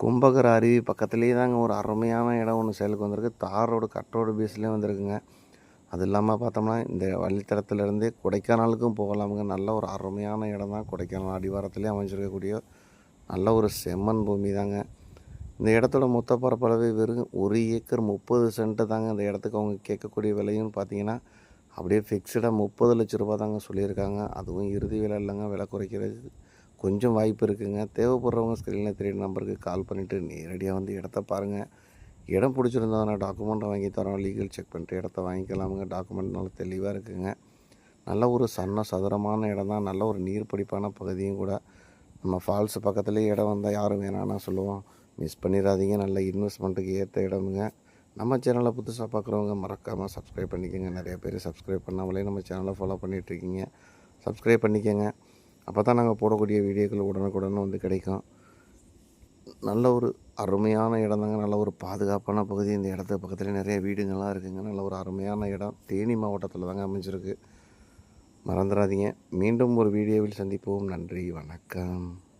கும்பகர அருவி பக்கத்துலேயே தாங்க ஒரு அருமையான இடம் ஒன்று செயலுக்கு வந்திருக்கு. தார் ரோடு கட் ரோடு வந்திருக்குங்க. அது இல்லாமல் பார்த்தோம்னா இந்த வழித்தடத்துலேருந்தே கொடைக்கானலுக்கும் போகலாமுங்க. நல்ல ஒரு அருமையான இடம் தான். கொடைக்கானல் அடிவாரத்துலேயே அமைஞ்சிருக்கக்கூடிய நல்ல ஒரு செம்மண் பூமி தாங்க. இந்த இடத்தோட மொத்த பரப்பளவு வெறும் ஒரு ஏக்கர் முப்பது சென்ட்டு தாங்க இந்த இடத்துக்கு அவங்க கேட்கக்கூடிய விலையும் பார்த்தீங்கன்னா அப்படியே ஃபிக்ஸடாக முப்பது லட்ச ரூபா தாங்க சொல்லியிருக்காங்க. அதுவும் இறுதி விலை இல்லைங்க. விலை குறைக்கிறது கொஞ்சம் வாய்ப்பு இருக்குங்க. தேவைப்படுறவங்க ஸ்க்ரீனில் தெரியுற நம்பருக்கு கால் பண்ணிவிட்டு நேரடியாக வந்து இடத்த பாருங்கள் இடம் பிடிச்சிருந்தா டாக்குமெண்ட்டை வாங்கி தரோம். லீகல் செக் பண்ணிட்டு இடத்த வாங்கிக்கலாமுங்க. டாக்குமெண்ட் நல்லா தெளிவாக இருக்குங்க. நல்ல ஒரு சன்ன சதுரமான இடம் தான். நல்ல ஒரு நீர் பிடிப்பான பகுதியும் கூட. நம்ம ஃபால்ஸ் பக்கத்துலேயே இடம் வந்தால் யாரும் வேணாம்னா சொல்லுவோம். மிஸ் பண்ணிடாதீங்க. நல்ல இன்வெஸ்ட்மெண்ட்டுக்கு ஏற்ற இடமுங்க. நம்ம சேனலை புதுசாக பார்க்குறவங்க மறக்காமல் சப்ஸ்கிரைப் பண்ணிக்கோங்க. நிறைய பேர் சப்ஸ்கிரைப் பண்ணாமலே நம்ம சேனலை ஃபாலோ பண்ணிகிட்ருக்கீங்க சப்ஸ்கிரைப் பண்ணிக்கோங்க. அப்போ தான் நாங்கள் போடக்கூடிய வீடியோக்கள் உடனுக்குடன் வந்து கிடைக்கும். நல்ல ஒரு அருமையான இடம் தாங்க நல்ல ஒரு பாதுகாப்பான பகுதி. இந்த இடத்து பக்கத்தில் நிறைய வீடுங்கள்லாம் இருக்குங்க. நல்ல ஒரு அருமையான இடம். தேனி மாவட்டத்தில் தாங்க அமைஞ்சிருக்கு. மறந்துடாதீங்க. மீண்டும் ஒரு வீடியோவில் சந்திப்போம். நன்றி. வணக்கம்.